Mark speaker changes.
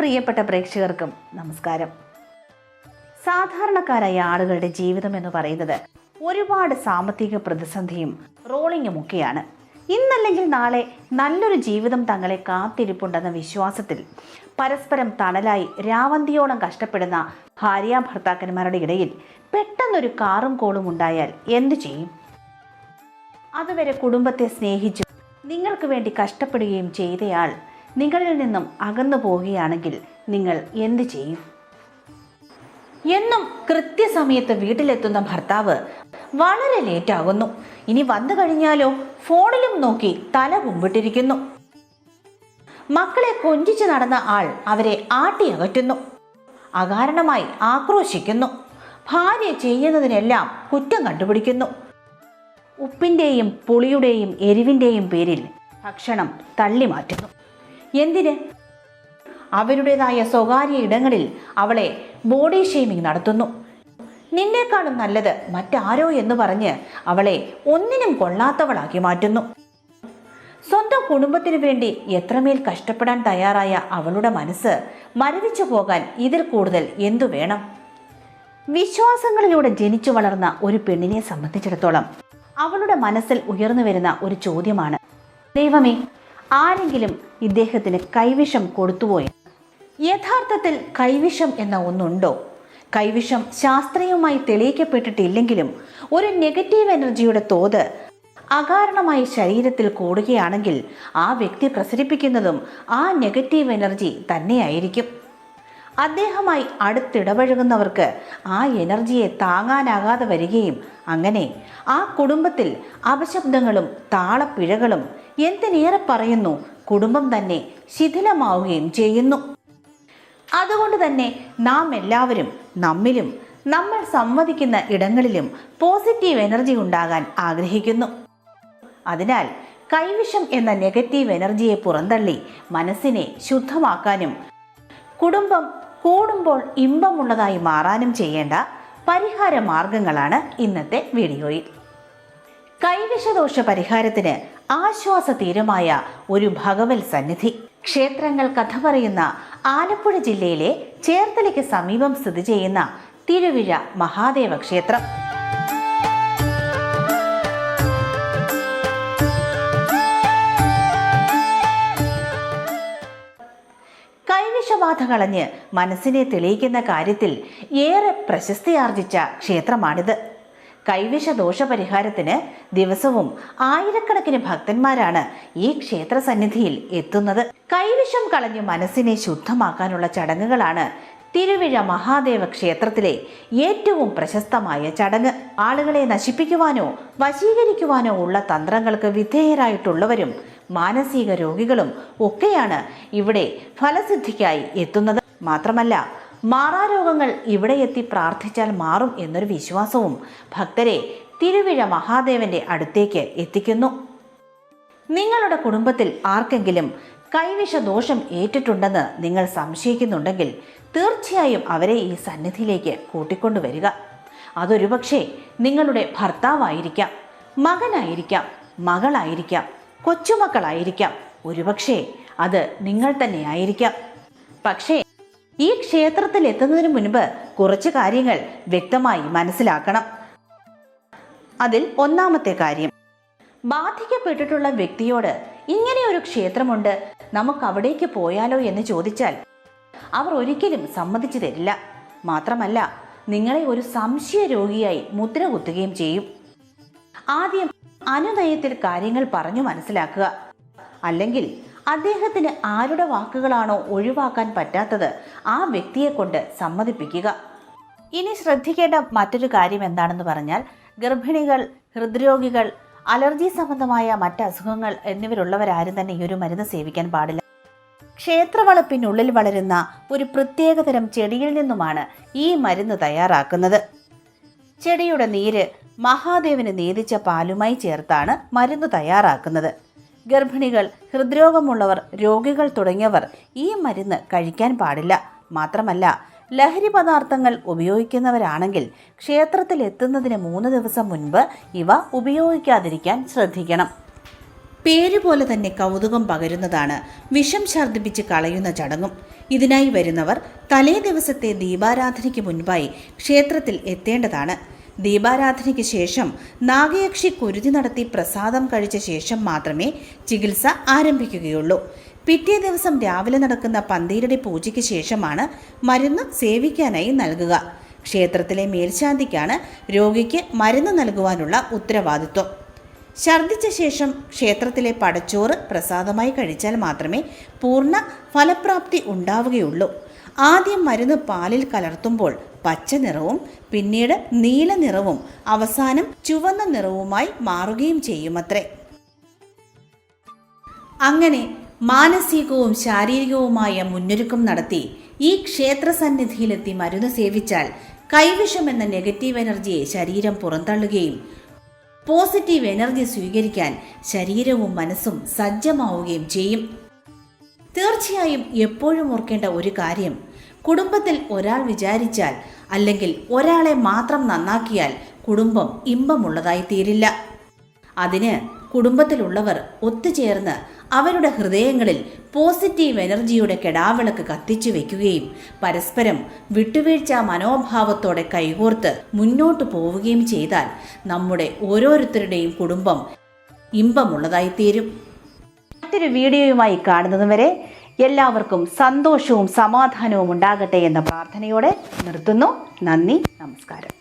Speaker 1: പ്രിയപ്പെട്ട പ്രേക്ഷകർക്കും നമസ്കാരം. സാധാരണക്കാരായ ആളുകളുടെ ജീവിതം എന്ന് പറയുന്നത് ഒരുപാട് സാമ്പത്തിക പ്രതിസന്ധിയും റോളിങ്ങും ഒക്കെയാണ്. ഇന്നല്ലെങ്കിൽ നാളെ നല്ലൊരു ജീവിതം തങ്ങളെ കാത്തിരിപ്പുണ്ടെന്ന വിശ്വാസത്തിൽ പരസ്പരം തണലായി രാവന്തിയോളം കഷ്ടപ്പെടുന്ന ഭാര്യ ഭർത്താക്കന്മാരുടെ ഇടയിൽ പെട്ടെന്നൊരു കാറും കോളും ഉണ്ടായാൽ എന്തു ചെയ്യും? അതുവരെ കുടുംബത്തെ സ്നേഹിച്ചു നിങ്ങൾക്ക് വേണ്ടി കഷ്ടപ്പെടുകയും ചെയ്തയാൾ നിങ്ങളിൽ നിന്നും അകന്നു പോവുകയാണെങ്കിൽ നിങ്ങൾ എന്തു ചെയ്യും? എന്നും കൃത്യസമയത്ത് വീട്ടിലെത്തുന്ന ഭർത്താവ് വളരെ ലേറ്റാകുന്നു. ഇനി വന്നു കഴിഞ്ഞാലോ? ഫോണിലും നോക്കി തല കുമ്പിട്ടിരിക്കുന്നു. മക്കളെ കൊഞ്ചിച്ച് നടന്ന ആൾ അവരെ ആട്ടി അകറ്റുന്നു. അകാരണമായി ആക്രോശിക്കുന്നു. ഭാര്യ ചെയ്യുന്നതിനെല്ലാം കുറ്റം കണ്ടുപിടിക്കുന്നു. ഉപ്പിന്റെയും പുളിയുടെയും എരിവിന്റെയും പേരിൽ ഭക്ഷണം തള്ളി മാറ്റുന്നു എന്തിന്? അവരുടേതായ സ്വകാര്യ ഇടങ്ങളിൽ അവളെ ബോഡി ഷെയ്മിങ് നടത്തുന്നു. നിന്നേക്കാളും നല്ലത് മറ്റാരോ എന്ന് പറഞ്ഞ് അവളെ ഒന്നിനും കൊള്ളാത്തവളാക്കി മാറ്റുന്നു. സ്വന്തം കുടുംബത്തിനു വേണ്ടി എത്രമേൽ കഷ്ടപ്പെടാൻ തയ്യാറായ അവളുടെ മനസ്സ് മരവിച്ചു പോകാൻ ഇതിൽ കൂടുതൽ എന്തു വേണം? വിശ്വാസങ്ങളിലൂടെ ജനിച്ചു വളർന്ന ഒരു പെണ്ണിനെ സംബന്ധിച്ചിടത്തോളം അവളുടെ മനസ്സിൽ ഉയർന്നു വരുന്ന ഒരു ചോദ്യമാണ്. ദൈവമേ ആരെങ്കിലും ഇദ്ദേഹത്തിന് കൈവിഷം കൊടുത്തുപോയി യഥാർത്ഥത്തിൽ കൈവിഷം എന്ന ഒന്നുണ്ടോ? കൈവിഷം ശാസ്ത്രീയമായി തെളിയിക്കപ്പെട്ടിട്ടില്ലെങ്കിലും ഒരു നെഗറ്റീവ് എനർജിയുടെ തോത് അകാരണമായി ശരീരത്തിൽ കൂടുകയാണെങ്കിൽ ആ വ്യക്തി പ്രസരിപ്പിക്കുന്നതും ആ നെഗറ്റീവ് എനർജി തന്നെയായിരിക്കും. അദ്ദേഹമായി അടുത്തിടപഴകുന്നവർക്ക് ആ എനർജിയെ താങ്ങാനാകാതെ വരികയും അങ്ങനെ ആ കുടുംബത്തിൽ അപശബ്ദങ്ങളും താളപ്പിഴകളും എന്തിനേറെ പറയുന്നു കുടുംബം തന്നെ ശിഥിലമാവുകയും ചെയ്യുന്നു. അതുകൊണ്ട് തന്നെ നാം എല്ലാവരും നമ്മിലും നമ്മൾ സംവദിക്കുന്ന ഇടങ്ങളിലും പോസിറ്റീവ് എനർജി ഉണ്ടാകാൻ ആഗ്രഹിക്കുന്നു. അതിനാൽ കൈവിഷം എന്ന നെഗറ്റീവ് എനർജിയെ പുറന്തള്ളി മനസ്സിനെ ശുദ്ധമാക്കാനും കുടുംബം കൂടുമ്പോൾ ഇമ്പമുള്ളതായി മാറാനും ചെയ്യേണ്ട പരിഹാര മാർഗങ്ങളാണ് ഇന്നത്തെ വീഡിയോയിൽ. കൈവിഷദോഷ പരിഹാരത്തിന് ആശ്വാസ തീരമായ ഒരു ഭഗവൽ സന്നിധി. ക്ഷേത്രങ്ങൾ കഥ പറയുന്ന ആലപ്പുഴ ജില്ലയിലെ ചേർത്തലയ്ക്ക് സമീപം സ്ഥിതി ചെയ്യുന്ന തിരുവിഴ മഹാദേവ ക്ഷേത്രം. കൈവിഷബാധ കളഞ്ഞ് മനസ്സിനെ തെളിയിക്കുന്ന കാര്യത്തിൽ ഏറെ പ്രശസ്തിയാർജിച്ച ക്ഷേത്രമാണിത്. കൈവിഷ ദോഷപരിഹാരത്തിന് ദിവസവും ആയിരക്കണക്കിന് ഭക്തന്മാരാണ് ഈ ക്ഷേത്ര സന്നിധിയിൽ എത്തുന്നത്. കൈവിഷം കളഞ്ഞ് മനസ്സിനെ ശുദ്ധമാക്കാനുള്ള ചടങ്ങുകളാണ് തിരുവിഴ മഹാദേവ ക്ഷേത്രത്തിലെ ഏറ്റവും പ്രശസ്തമായ ചടങ്ങ്. ആളുകളെ നശിപ്പിക്കുവാനോ വശീകരിക്കുവാനോ ഉള്ള തന്ത്രങ്ങൾക്ക് വിധേയരായിട്ടുള്ളവരും മാനസിക രോഗികളും ഒക്കെയാണ് ഇവിടെ ഫലസിദ്ധിക്കായി എത്തുന്നത്. മാത്രമല്ല മാറാരോഗങ്ങൾ ഇവിടെ എത്തി പ്രാർത്ഥിച്ചാൽ മാറും എന്നൊരു വിശ്വാസവും ഭക്തരെ തിരുവിഴ മഹാദേവന്റെ അടുത്തേക്ക് എത്തിക്കുന്നു. നിങ്ങളുടെ കുടുംബത്തിൽ ആർക്കെങ്കിലും കൈവിഷ ദോഷം ഏറ്റിട്ടുണ്ടെന്ന് നിങ്ങൾ സംശയിക്കുന്നുണ്ടെങ്കിൽ തീർച്ചയായും അവരെ ഈ സന്നിധിയിലേക്ക് കൂട്ടിക്കൊണ്ടുവരിക. അതൊരു പക്ഷേ നിങ്ങളുടെ ഭർത്താവായിരിക്കാം മകനായിരിക്കാം മകളായിരിക്കാം കൊച്ചുമക്കളായിരിക്കാം. ഒരുപക്ഷേ അത് നിങ്ങൾ തന്നെയായിരിക്കാം. പക്ഷേ ഈ ക്ഷേത്രത്തിൽ എത്തുന്നതിന് മുൻപ് കുറച്ച് കാര്യങ്ങൾ വ്യക്തമായി മനസ്സിലാക്കണം. അതിൽ ഒന്നാമത്തെ കാര്യം ബാധിക്കപ്പെട്ടിട്ടുള്ള വ്യക്തിയോട് ഇങ്ങനെ ഒരു ക്ഷേത്രമുണ്ട് നമുക്ക് അവിടേക്ക് പോയാലോ എന്ന് ചോദിച്ചാൽ അവർ ഒരിക്കലും സമ്മതിച്ചു തരില്ല. മാത്രമല്ല നിങ്ങളെ ഒരു സംശയ രോഗിയായി മുദ്ര കുത്തുകയും ചെയ്യും. ആദ്യം അനുനയത്തിൽ കാര്യങ്ങൾ പറഞ്ഞു മനസ്സിലാക്കുക. അല്ലെങ്കിൽ അദ്ദേഹത്തിന് ആരുടെ വാക്കുകളാണോ ഒഴിവാക്കാൻ പറ്റാത്തത് ആ വ്യക്തിയെ കൊണ്ട് സമ്മതിപ്പിക്കുക. ഇനി ശ്രദ്ധിക്കേണ്ട മറ്റൊരു കാര്യം എന്താണെന്ന് പറഞ്ഞാൽ ഗർഭിണികൾ ഹൃദ്രോഗികൾ അലർജി സംബന്ധമായ മറ്റ് അസുഖങ്ങൾ എന്നിവരുള്ളവരാരും തന്നെ ഈ ഒരു മരുന്ന് സേവിക്കാൻ പാടില്ല. ക്ഷേത്രവളപ്പിനുള്ളിൽ വളരുന്ന ഒരു പ്രത്യേകതരം ചെടിയിൽ നിന്നുമാണ് ഈ മരുന്ന് തയ്യാറാക്കുന്നത്. ചെടിയുടെ നീര് മഹാദേവന് നീതിച്ച പാലുമായി ചേർത്താണ് മരുന്ന് തയ്യാറാക്കുന്നത്. ഗർഭിണികൾ ഹൃദ്രോഗമുള്ളവർ രോഗികൾ തുടങ്ങിയവർ ഈ മരുന്ന് കഴിക്കാൻ പാടില്ല. മാത്രമല്ല ലഹരി പദാർത്ഥങ്ങൾ ഉപയോഗിക്കുന്നവരാണെങ്കിൽ ക്ഷേത്രത്തിൽ എത്തുന്നതിന് മൂന്ന് ദിവസം മുൻപ് ഇവ ഉപയോഗിക്കാതിരിക്കാൻ ശ്രദ്ധിക്കണം. പേരുപോലെ തന്നെ കൗതുകം പകരുന്നതാണ് വിഷം ഛർദ്ദിപ്പിച്ച് കളയുന്ന ചടങ്ങും. ഇതിനായി വരുന്നവർ തലേ ദിവസത്തെ ദീപാരാധനയ്ക്ക് മുൻപായി ക്ഷേത്രത്തിൽ എത്തേണ്ടതാണ്. ദീപാരാധനയ്ക്ക് ശേഷം നാഗയക്ഷി കുരുതി നടത്തി പ്രസാദം കഴിച്ച ശേഷം മാത്രമേ ചികിത്സ ആരംഭിക്കുകയുള്ളൂ. പിറ്റേ ദിവസം രാവിലെ നടക്കുന്ന പന്തീരടി പൂജയ്ക്ക് ശേഷമാണ് മരുന്ന് സേവിക്കാനായി നൽകുക. ക്ഷേത്രത്തിലെ മേൽശാന്തിക്കാണ് രോഗിക്ക് മരുന്ന് നൽകുവാനുള്ള ഉത്തരവാദിത്വം. ഛർദ്ദിച്ച ശേഷം ക്ഷേത്രത്തിലെ പടച്ചോറ് പ്രസാദമായി കഴിച്ചാൽ മാത്രമേ പൂർണ ഫലപ്രാപ്തി ഉണ്ടാവുകയുള്ളൂ. ആദ്യം മരുന്ന് പാലിൽ കലർത്തുമ്പോൾ പച്ച നിറവും പിന്നീട് നീല നിറവും അവസാനം ചുവന്ന നിറവുമായി മാറുകയും ചെയ്യുമത്രേ. അങ്ങനെ മാനസികവും ശാരീരികവുമായ മുന്നൊരുക്കം നടത്തി ഈ ക്ഷേത്ര സന്നിധിയിലെത്തി മരുന്ന് സേവിച്ചാൽ കൈവിഷം എന്ന നെഗറ്റീവ് എനർജിയെ ശരീരം പുറന്തള്ളുകയും പോസിറ്റീവ് എനർജി സ്വീകരിക്കാൻ ശരീരവും മനസ്സും സജ്ജമാവുകയും ചെയ്യും. തീർച്ചയായും എപ്പോഴും ഓർക്കേണ്ട ഒരു കാര്യം. കുടുംബത്തിൽ ഒരാൾ വിചാരിച്ചാൽ അല്ലെങ്കിൽ ഒരാളെ മാത്രം നന്നാക്കിയാൽ കുടുംബം ഇമ്പമുള്ളതായി തീരില്ല അതിന് കുടുംബത്തിലുള്ളവർ ഒത്തുചേർന്ന് അവരുടെ ഹൃദയങ്ങളിൽ പോസിറ്റീവ് എനർജിയുടെ കെടാവിളക്ക് കത്തിച്ചു വെക്കുകയും പരസ്പരം വിട്ടുവീഴ്ച മനോഭാവത്തോടെ കൈകോർത്ത് മുന്നോട്ട് പോവുകയും ചെയ്താൽ നമ്മുടെ ഓരോരുത്തരുടെയും കുടുംബം ഇമ്പമുള്ളതായി തീരും മറ്റൊരു വീഡിയോയുമായി കാണുന്നതുവരെ എല്ലാവർക്കും സന്തോഷവും സമാധാനവും ഉണ്ടാകട്ടെ എന്ന പ്രാർത്ഥനയോടെ നിർത്തുന്നു. നന്ദി നമസ്കാരം.